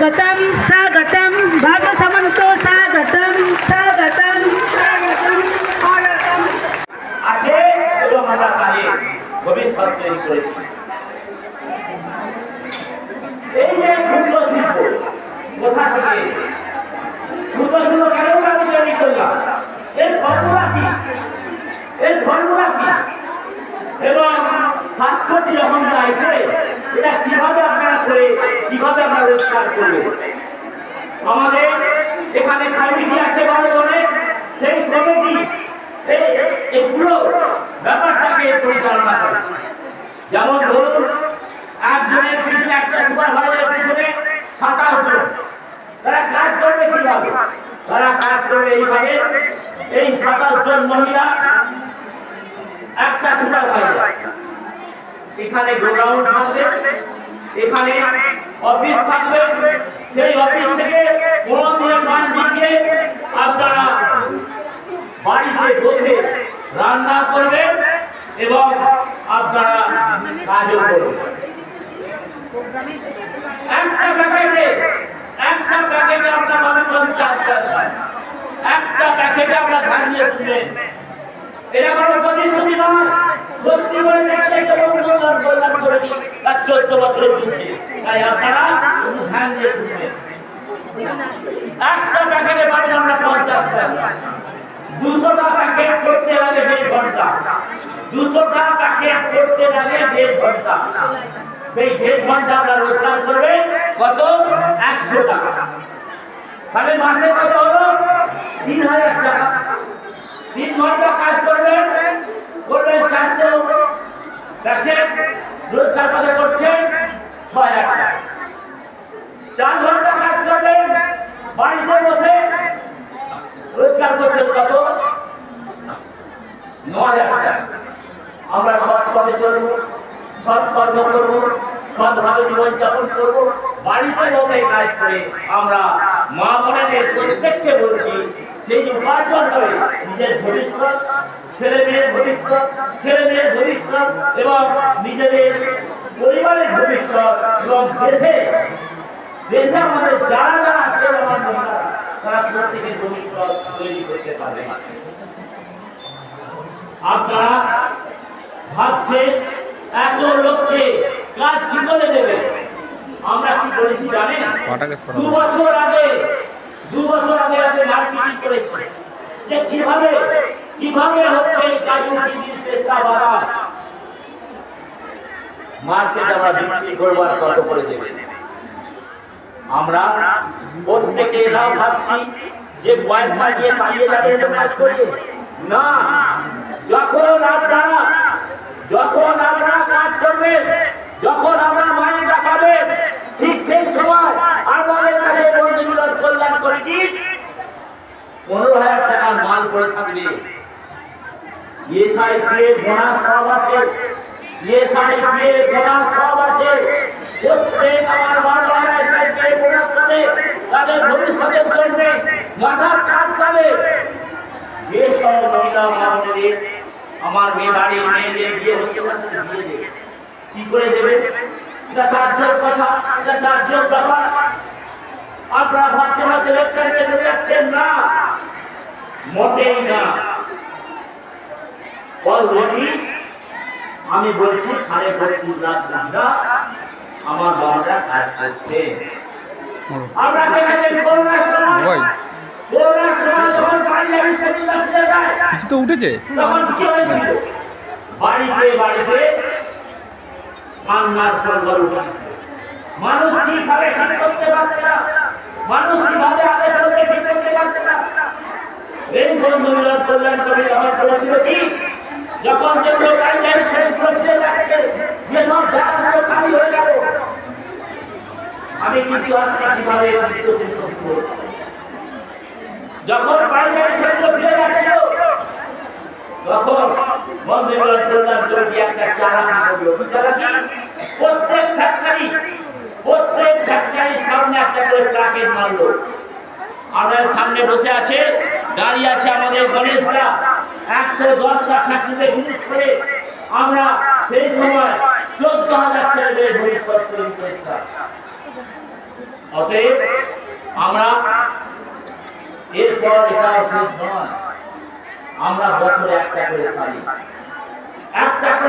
স্বাগতম স্বাগতম। ভাগবত মন্ত্র স্বাগতম স্বাগতম আছে এবং আমরা কালে, ভবিষ্যৎ তৈরি করেছি। এই যে ক্ষুদ্র শিল্প, কোথা থেকে? ক্ষুদ্র শিল্প কেন আমি তৈরি করলাম এর ফর্মুলা কি? এর ফর্মুলা কি? এবং স্বাস্থ্যটি যখন চাইছে এটা কীভাবে কীভাবে আপনারা রোজগার করবে? আমাদের এখানে কমিটি আছে বড় বড় সেই কমিটি এই পুরো ব্যাপারটাকে পরিচালনা করে। যেমন ধরুন, একজনের পিছনে একটা সুপারভাইজারের পিছনে সাতাশ জন তারা কাজ করবে কীভাবে? তারা কাজ করবে এইভাবে, এই সাতাশ জন মহিলা, একটা সুপারভাইজার এখানে গোডাউন থাকবে এখানে অফিস থাকবে। সেই অফিস থেকে পনেরো দিনের দিয়ে আপনারা বাড়িতে বসে রান্না করবেন এবং আপনারা কাজও করবেন। একটা প্যাকেটে একটা প্যাকেটে আপনার পাবেন পঞ্চাশ পয়সা একটা প্যাকেটে আপনার ধান দিয়ে শুনেন এটা কোনো প্রতিশ্রুতি নয়। সত্যি বলে দেখছে এবং কল্যাণ কল্যাণ করেছি তার চোদ্দ বছরের যুদ্ধে তাই আপনারা ধ্যান দিয়ে শুনবেন একটা প্যাকেটে পাবেন আমরা পঞ্চাশ পয়সা দুশোটা প্যাকেট করতে লাগে দেড় ঘণ্টা। দুশোটা প্যাকেট করতে লাগে দেড় ঘণ্টা। সেই দেড় ঘণ্টা আমরা রোজগার করবে কত? একশো টাকা। তাহলে মাসে কত হলো? তিন হাজার টাকা। তিন ঘণ্টা কাজ করবেন করবেন চারশো। দেখেন রোজগার কত করছেন, ছয় হাজার টাকা চার ঘণ্টা কাজ করবেন বাড়িতে বসে রোজগার করছেন কত? ন হাজার টাকা আমরা সৎ পথে চলবো, সৎ কর্ম করব, সৎভাবে জীবনযাপন করব, বাড়িতে বসে কাজ করে আমরা মা বোনেদের প্রত্যেককে বলছি, সেই উপার্জন করে নিজের ভবিষ্যৎ ছেলে মেয়ের ভবিষ্যৎ ছেলে মেয়ের ভবিষ্যৎ এবং নিজেদের পরিবারের ভবিষ্যৎ এবং দেশে দেশে আমাদের যারা যারা আছে আমার মহিলা তারা প্রত্যেকের ভবিষ্যৎ তৈরি করতে পারবে আপনারা ভাবছেন এত লোককে কাজ কি করে দেবে? আমরা কি করেছি জানেন? দু বছর আগে দু বছর আগে আগে মার্কেটিং করেছি যে কীভাবে কীভাবে হচ্ছে এই কাজু বিক্রি পেশা বাড়া মার্কেট আমরা বিক্রি করব কত করে দেবে? আমরা প্রত্যেকে এরাও ভাবছি যে পয়সা দিয়ে পালিয়ে যাবে এরকম কাজ করিয়ে না। যখন আপনারা যখন আপনারা কাজ করবেন, যখন আমরা মাইনে দেখাবেন, ঠিক সেই সময় আমাদের কাছে বন্ধু মিলন কল্যাণ কমিটি পনেরো হাজার টাকার মাল করে থাকবে। এসআই পিএ বোনাস সব এসআই পিএ বোনাস সব আছে প্রত্যেক আমার বারবার এসআই পিএ বোনাস পাবে তাদের ভবিষ্যতের জন্য মাথার ছাদ পাবে যে সব মহিলা আমাদের আমার মেয়ে বাড়ির মেয়েদের বিয়ে হচ্ছে না বিয়ে দেবে কি করে দেবে এটা তার কথা এটা তার ব্যাপার আপনারা ভাবছেন হয়তো লেকচার নিয়ে চলে যাচ্ছেন না মোটেই না অলরেডি আমি বলছি সাড়ে বত্রিশ লাখ টাকা আমার বাবারা কাজ করছে। আমরা দেখেছেন করোনার সময় করোনার সময় যখন যায়। কিছু তো উঠেছে? তখন কি হয়েছিল? বাড়িতে বাড়িতে কান্নার সরগর উঠেছিল মানুষ কীভাবে ঠিক করতে পারছে না? মানুষ কীভাবে আগে চলতে ঠিক করতে পারছে না? এই বন্ধু মিলন কল্যাণ করে যখন করেছিল কি? যখন যেগুলো পাঞ্জাবি ছেড়ে চলতে যাচ্ছে যেসব জায়গাগুলো খালি হয়ে গেল। আমি কিন্তু আজকে কীভাবে যখন পাঞ্জাবি ছেড়ে ফিরে যাচ্ছিল, তখন মন্দির কল্যাণ কমিটি একটা চালাকি করল কি প্রত্যেক ফ্যাক্টরি, প্রত্যেক ফ্যাক্টরির সামনে একটা করে প্লাকেট মারলো। আমাদের সামনে বসে আছে গাড়ি আছে আমাদের গণেশরা একশো দশটা চাকরিতে ঘুষ করে আমরা সেই সময় চোদ্দ হাজার ছেলেদের ভবিষ্যৎ তৈরি করেছিলাম। অতএব আমরা এরপর এটা শেষ নয়, আমরা বছরে একটা করে সারি। একটা করে